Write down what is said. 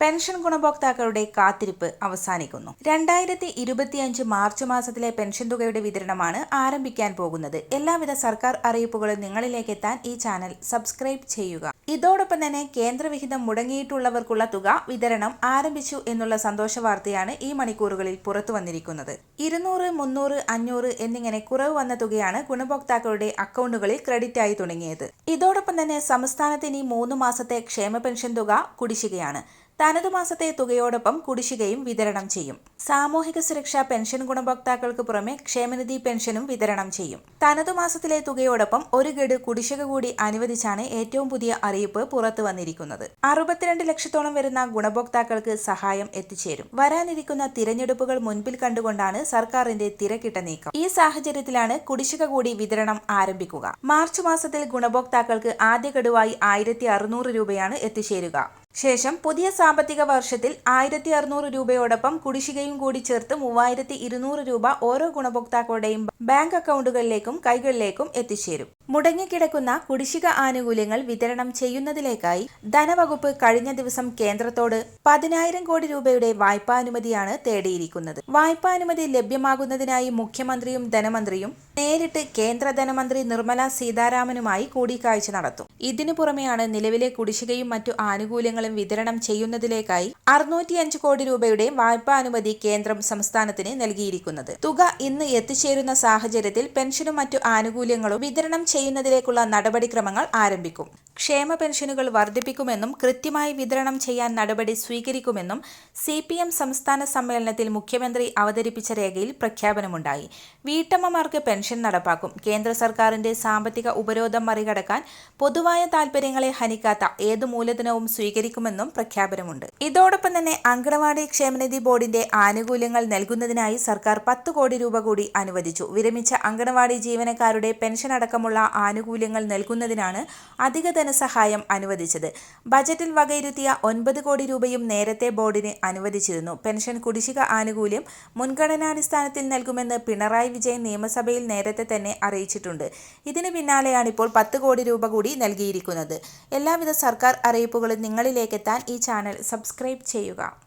Pension ഗുണഭോക്താക്കളുടെ കാത്തിരിപ്പ് അവസാനിക്കുന്നു. രണ്ടായിരത്തി ഇരുപത്തിയഞ്ച് മാർച്ച് മാസത്തിലെ പെൻഷൻ തുകയുടെ വിതരണമാണ് ആരംഭിക്കാൻ പോകുന്നത്. എല്ലാവിധ സർക്കാർ അറിയിപ്പുകളും നിങ്ങളിലേക്ക് എത്താൻ ഈ ചാനൽ സബ്സ്ക്രൈബ് ചെയ്യുക. ഇതോടൊപ്പം തന്നെ കേന്ദ്രവിഹിതം മുടങ്ങിയിട്ടുള്ളവർക്കുള്ള തുക വിതരണം ആരംഭിച്ചു എന്നുള്ള സന്തോഷ വാർത്തയാണ് ഈ മണിക്കൂറുകളിൽ പുറത്തു വന്നിരിക്കുന്നത്. ഇരുന്നൂറ് മുന്നൂറ് അഞ്ഞൂറ് എന്നിങ്ങനെ കുറവ് വന്ന തുകയാണ് ഗുണഭോക്താക്കളുടെ അക്കൗണ്ടുകളിൽ ക്രെഡിറ്റ് ആയി തുടങ്ങിയത്. ഇതോടൊപ്പം തന്നെ സംസ്ഥാനത്തിന് ഈ മൂന്ന് മാസത്തെ ക്ഷേമ പെൻഷൻ തുക കുടിശ്ശികയാണ്. തനതു മാസത്തെ തുകയോടൊപ്പം കുടിശ്ശികയും വിതരണം ചെയ്യും. സാമൂഹിക സുരക്ഷാ പെൻഷൻ ഗുണഭോക്താക്കൾക്ക് പുറമെ ക്ഷേമനിധി പെൻഷനും വിതരണം ചെയ്യും. തനതു മാസത്തിലെ തുകയോടൊപ്പം ഒരു ഗഡു കുടിശ്ശിക കൂടി അനുവദിച്ചാണ് ഏറ്റവും പുതിയ അറിയിപ്പ് പുറത്തു വന്നിരിക്കുന്നത്. അറുപത്തിരണ്ട് ലക്ഷത്തോളം വരുന്ന ഗുണഭോക്താക്കൾക്ക് സഹായം എത്തിച്ചേരും. വരാനിരിക്കുന്ന തിരഞ്ഞെടുപ്പുകൾ മുൻപിൽ കണ്ടുകൊണ്ടാണ് സർക്കാരിന്റെ തിരക്കിട്ട നീക്കം. ഈ സാഹചര്യത്തിലാണ് കുടിശ്ശിക കൂടി വിതരണം ആരംഭിക്കുക. മാർച്ച് മാസത്തിൽ ഗുണഭോക്താക്കൾക്ക് ആദ്യ ഗഡുവായി ആയിരത്തി രൂപയാണ് എത്തിച്ചേരുക. ശേഷം പുതിയ സാമ്പത്തിക വർഷത്തിൽ ആയിരത്തി അറുന്നൂറ് രൂപയോടൊപ്പം കുടിശ്ശികയും കൂടി ചേർത്ത് മൂവായിരത്തി ഇരുന്നൂറ് രൂപ ഓരോ ഗുണഭോക്താക്കളുടെയും ബാങ്ക് അക്കൗണ്ടുകളിലേക്കും കൈകളിലേക്കും എത്തിച്ചേരും. മുടങ്ങിക്കിടക്കുന്ന കുടിശ്ശിക ആനുകൂല്യങ്ങൾ വിതരണം ചെയ്യുന്നതിലേക്കായി ധനവകുപ്പ് കഴിഞ്ഞ ദിവസം കേന്ദ്രത്തോട് പതിനായിരം കോടി രൂപയുടെ വായ്പാനുമതിയാണ് തേടിയിരിക്കുന്നത്. വായ്പാനുമതി ലഭ്യമാകുന്നതിനായി മുഖ്യമന്ത്രിയും ധനമന്ത്രിയും നേരിട്ട് കേന്ദ്ര ധനമന്ത്രി നിർമ്മല സീതാരാമനുമായി കൂടിക്കാഴ്ച നടത്തും. ഇതിനു പുറമെയാണ് നിലവിലെ കുടിശ്ശികയും മറ്റു ആനുകൂല്യങ്ങളും വിതരണം ചെയ്യുന്നതിലേക്കായി അറുന്നൂറ്റിയഞ്ച് കോടി രൂപയുടെ വായ്പാനുമതി കേന്ദ്രം സംസ്ഥാനത്തിന് നൽകിയിരിക്കുന്നത്. തുക ഇന്ന് എത്തിച്ചേരുന്ന സാഹചര്യത്തിൽ പെൻഷനും മറ്റു ആനുകൂല്യങ്ങളും വിതരണം ചെയ്യുന്നതിലേക്കുള്ള നടപടിക്രമങ്ങൾ ആരംഭിക്കും. ക്ഷേമ പെൻഷനുകൾ വർദ്ധിപ്പിക്കുമെന്നും കൃത്യമായി വിതരണം ചെയ്യാൻ നടപടി സ്വീകരിക്കുമെന്നും സി പി എം സംസ്ഥാന സമ്മേളനത്തിൽ മുഖ്യമന്ത്രി അവതരിപ്പിച്ച രേഖയിൽ പ്രഖ്യാപനമുണ്ടായി. വീട്ടമ്മമാർക്ക് പെൻഷൻ നടപ്പാക്കും. കേന്ദ്ര സർക്കാരിന്റെ സാമ്പത്തിക ഉപരോധം മറികടക്കാൻ പൊതുവായ താൽപര്യങ്ങളെ ഹനിക്കാത്ത ഏത് മൂലധനവും സ്വീകരിക്കുമെന്നും പ്രഖ്യാപനമുണ്ട്. ഇതോടൊപ്പം തന്നെ അങ്കണവാടി ക്ഷേമനിധി ബോർഡിന്റെ ആനുകൂല്യങ്ങൾ നൽകുന്നതിനായി സർക്കാർ പത്ത് കോടി രൂപ കൂടി അനുവദിച്ചു. വിരമിച്ച അങ്കണവാടി ജീവനക്കാരുടെ പെൻഷൻ അടക്കമുള്ള ആനുകൂല്യങ്ങൾ നൽകുന്നതിനാണ് അധിക ധനസഹായം അനുവദിച്ചത്. ബജറ്റിൽ വകയിരുത്തിയ ഒൻപത് കോടി രൂപയും നേരത്തെ ബോർഡിന് അനുവദിച്ചിരുന്നു. പെൻഷൻ കുടിശ്ശിക ആനുകൂല്യം മുൻഗണനാടിസ്ഥാനത്തിൽ നൽകുമെന്ന് പിണറായി വിജയൻ നിയമസഭയിൽ നേരത്തെ തന്നെ അറിയിച്ചിട്ടുണ്ട്. ഇതിന് പിന്നാലെയാണ് ഇപ്പോൾ പത്ത് കോടി രൂപ കൂടി നൽകിയിരിക്കുന്നത്. എല്ലാവിധ സർക്കാർ അറിയിപ്പുകളും നിങ്ങളിലേക്കെത്താൻ ഈ ചാനൽ സബ്സ്ക്രൈബ് ചെയ്യുക.